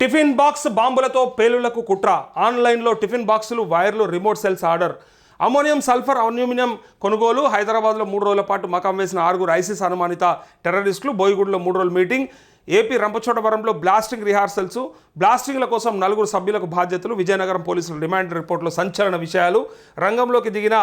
Tiffin box బాంబులతో పేలులకు కుట్ర. ఆన్లైన్లో tiffin బాక్సులు వైర్లు remote cells order. Ammonium sulphur aluminium కొనుగోలు హైదరాబాద్లో మూడు రోజుల పాటు మకాం వేసిన ఆరుగురు ఐసీస్ అనుమానిత టెర్రరిస్టులు బోయిగూడలో మూడు రోజుల మీటింగ్. ఏపీ రంపచోడవరంలో బ్లాస్టింగ్ రిహార్సల్స్. బ్లాస్టింగ్ల కోసం నలుగురు సభ్యులకు బాధ్యతలు. విజయనగరం పోలీసుల రిమాండ్ రిపోర్టులో సంచలన విషయాలు. రంగంలోకి దిగిన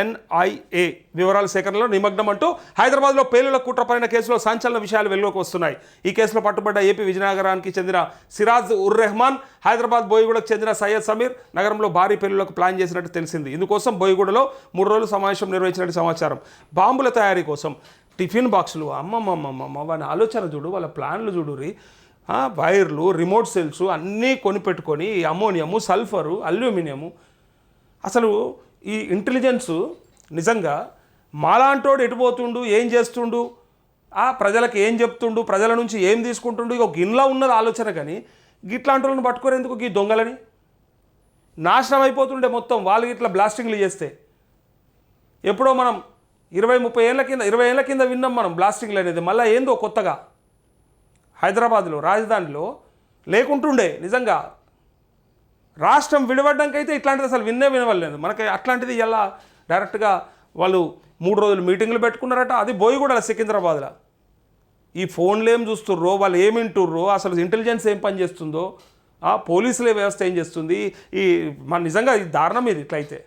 ఎన్ఐఏ వివరాల సేకరణలో నిమగ్నం అంటూ హైదరాబాద్లో పేలుల కుట్రపడిన కేసులో సంచలన విషయాలు వెలుగులోకి వస్తున్నాయి. ఈ కేసులో పట్టుబడ్డ ఏపీ విజయనగరానికి చెందిన సిరాజ్ ఉర్ రెహమాన్ హైదరాబాద్ బోయిగూడకు చెందిన సయ్యద్ సమీర్ నగరంలో భారీ పేలులకు ప్లాన్ చేసినట్టు తెలిసింది. ఇందుకోసం బోయిగూడలో మూడు రోజులు సమావేశం నిర్వహించినట్టు సమాచారం. బాంబుల తయారీ కోసం టిఫిన్ బాక్సులు అమ్మమ్మమ్మమ్మ వాళ్ళ ఆలోచన చూడు వాళ్ళ ప్లాన్లు చూడురి రీ. వైర్లు రిమోట్ సెల్స్ అన్నీ కొనిపెట్టుకొని ఈ అమోనియము సల్ఫరు అల్యూమినియము. అసలు ఈ ఇంటెలిజెన్సు నిజంగా మాలాంటోడు ఎటుపోతుండు ఏం చేస్తుండు ఆ ప్రజలకు ఏం చెప్తుండు ప్రజల నుంచి ఏం తీసుకుంటుండు ఇక గిన్నెలో ఉన్నది ఆలోచన కానీ గిట్లాంటి వాళ్ళని పట్టుకోరేందుకు ఈ దొంగలని? నాశనం అయిపోతుండే మొత్తం వాళ్ళు ఇట్లా బ్లాస్టింగ్లు చేస్తే. ఎప్పుడో మనం ఇరవై ముప్పై ఏళ్ళ కింద ఇరవై ఏళ్ళ కింద విన్నాం మనం బ్లాస్టింగ్లు అనేది. మళ్ళీ ఏందో కొత్తగా. హైదరాబాద్లో రాజధానిలో లేకుంటుండే నిజంగా. రాష్ట్రం విడవడానికి ఇట్లాంటిది అసలు విన్నే వినవలేదు. మనకి అట్లాంటిది ఇలా డైరెక్ట్గా వాళ్ళు మూడు రోజులు మీటింగ్లు పెట్టుకున్నారట అది పోయి కూడా సికింద్రాబాద్లో. ఈ ఫోన్లు ఏం చూస్తుర్రో వాళ్ళు ఏం వింటుర్రో అసలు ఇంటెలిజెన్స్ ఏం పని చేస్తుందో ఆ పోలీసుల వ్యవస్థ ఏం చేస్తుంది ఈ మన నిజంగా ఇది దారుణం ఇది ఇట్లయితే.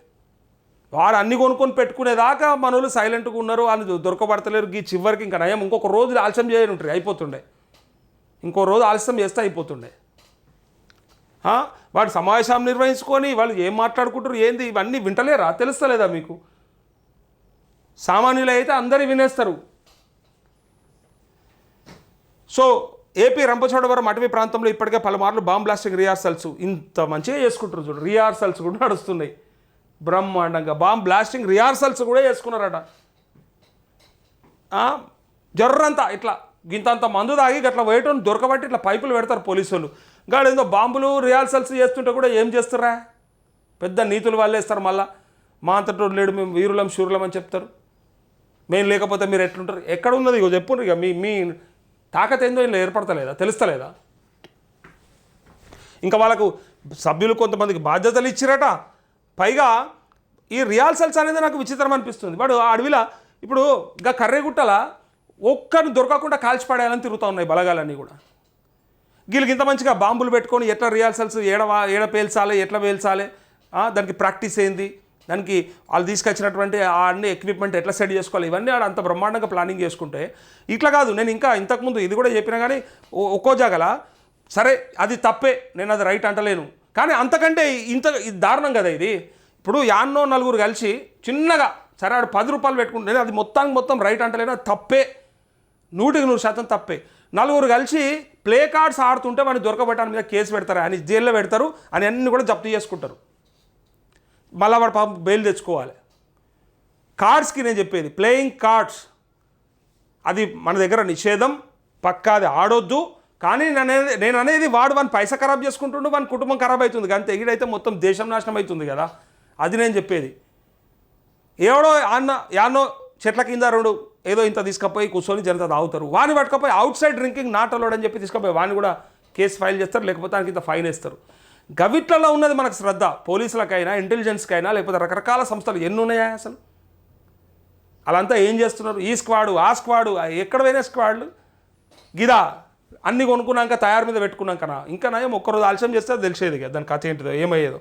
వారు అన్ని కొనుక్కొని పెట్టుకునేదాకా మన వాళ్ళు సైలెంట్గా ఉన్నారు వాళ్ళు దొరకబడతలేరు ఈ చివరికి ఇంకా నయం. ఇంకొక రోజు ఆలస్యం చేయనుంటారు అయిపోతుండే. ఇంకో రోజు ఆలస్యం చేస్తే అయిపోతుండే. వాడు సమావేశం నిర్వహించుకొని వాళ్ళు ఏం మాట్లాడుకుంటారు ఏంది ఇవన్నీ వింటలేరా? తెలుస్తలేదా మీకు? సామాన్యులు అయితే అందరి వినేస్తారు. సో ఏపీ రంపచోడవరం అటవీ ప్రాంతంలో ఇప్పటికే పలుమార్లు బాంబ్ బ్లాస్టింగ్ రిహార్సల్స్ ఇంత మంచిగా చేసుకుంటారు చూడు రిహార్సల్స్ కూడా నడుస్తున్నాయి. బ్రహ్మాండంగా బాంబ్ బ్లాస్టింగ్ రిహార్సల్స్ కూడా చేసుకున్నారట. జర్రంతా ఇట్లా గింతంత మందు తాగి అట్లా వేయటం దొరకబట్టి ఇట్లా పైపులు పెడతారు పోలీసులు వాళ్ళు ఏందో బాంబులు రిహార్సల్స్ చేస్తుంటే కూడా ఏం చేస్తారా? పెద్ద నీతులు వాళ్ళు వేస్తారు మళ్ళా. మా అంతటోడు లేడు మేము వీరులం శూరులం అని చెప్తారు. మేము లేకపోతే మీరు ఎట్లుంటారు? ఎక్కడ ఉన్నది? ఇక చెప్పు ఇక మీ మీ తాకత ఏందో ఇలా ఏర్పడతలేదా? తెలుస్తలేదా? ఇంకా వాళ్ళకు సభ్యులు కొంతమందికి బాధ్యతలు ఇచ్చిరట. పైగా ఈ రిహార్సల్స్ అనేది నాకు విచిత్రం అనిపిస్తుంది. వాడు ఆ అడవిలో ఇప్పుడు ఇంకా కర్రెగుట్టల ఒక్కరిని దొరకకుండా కాల్చిపడేయాలని తిరుగుతూ ఉన్నాయి బలగాలన్నీ కూడా. వీళ్ళకి ఇంత మంచిగా బాంబులు పెట్టుకొని ఎట్లా రిహార్సల్స్ ఏడ ఏడ పేల్చాలి ఎట్లా పేల్చాలి? దానికి ప్రాక్టీస్ ఏంది? దానికి వాళ్ళు తీసుకొచ్చినటువంటి ఆ అన్ని ఎక్విప్మెంట్ ఎట్లా సెట్ చేసుకోవాలి? ఇవన్నీ ఆడ అంత బ్రహ్మాండంగా ప్లానింగ్ చేసుకుంటే ఇట్లా కాదు. నేను ఇంకా ఇంతకుముందు ఇది కూడా చెప్పినా కానీ ఓ- ఒక్కో జాగల సరే అది తప్పే నేను అది రైట్ అంటలేను. కానీ అంతకంటే ఇంత ఇది దారుణం కదా ఇది. ఇప్పుడు యాన్నో నలుగురు కలిసి చిన్నగా సరే ఆడు పది రూపాయలు పెట్టుకుంటే నేను అది మొత్తానికి మొత్తం రైట్ అంటలేను అది తప్పే. నూటికి నూరు శాతం తప్పే. నలుగురు కలిసి ప్లే కార్డ్స్ ఆడుతుంటే వాడిని దొరకబట్టాని మీద కేసు పెడతారు అని జైల్లో పెడతారు అని అన్ని కూడా జప్తు చేసుకుంటారు. మళ్ళా వాడు పాపం బెయిల్ తెచ్చుకోవాలి. కార్డ్స్కి నేను చెప్పేది ప్లేయింగ్ కార్డ్స్. అది మన దగ్గర నిషేధం పక్కా అది ఆడొద్దు. కానీ నేను అనేది నేను అనేది వాడు వాని పైసా ఖరాబ్ చేసుకుంటుండు వాని కుటుంబం ఖరాబ్ అవుతుంది. కానీ తెగిడైతే మొత్తం దేశం నాశనం అవుతుంది కదా. అది నేను చెప్పేది. ఎవడో అన్న యాన్నో చెట్ల కింద రెండు ఏదో ఇంత తీసుకపోయి కూర్చొని జనత తాగుతారు. వాని పట్టుకపోయి outside drinking not allowed అని చెప్పి తీసుకపోయి వాని కూడా కేసు ఫైల్ చేస్తారు లేకపోతే దానికి ఇంత ఫైన్ వేస్తారు. గవిట్లలో ఉన్నది మనకు శ్రద్ధ. పోలీసులకైనా ఇంటెలిజెన్స్కైనా లేకపోతే రకరకాల సంస్థలు ఎన్ని ఉన్నాయా అసలు? వాళ్ళంతా ఏం చేస్తున్నారు? ఈ స్క్వాడు ఆ స్క్వాడు ఆ ఎక్కడ పోయిన స్క్వాడ్లు గిదా అన్ని కొనుక్కున్నాక తయారు మీద పెట్టుకున్నాకనా? ఇంకా నయం ఒక్కరోజు ఆలస్యం చేస్తే తెలిసేది కదా దాని కథ ఏంటిదో ఏమయ్యేదో.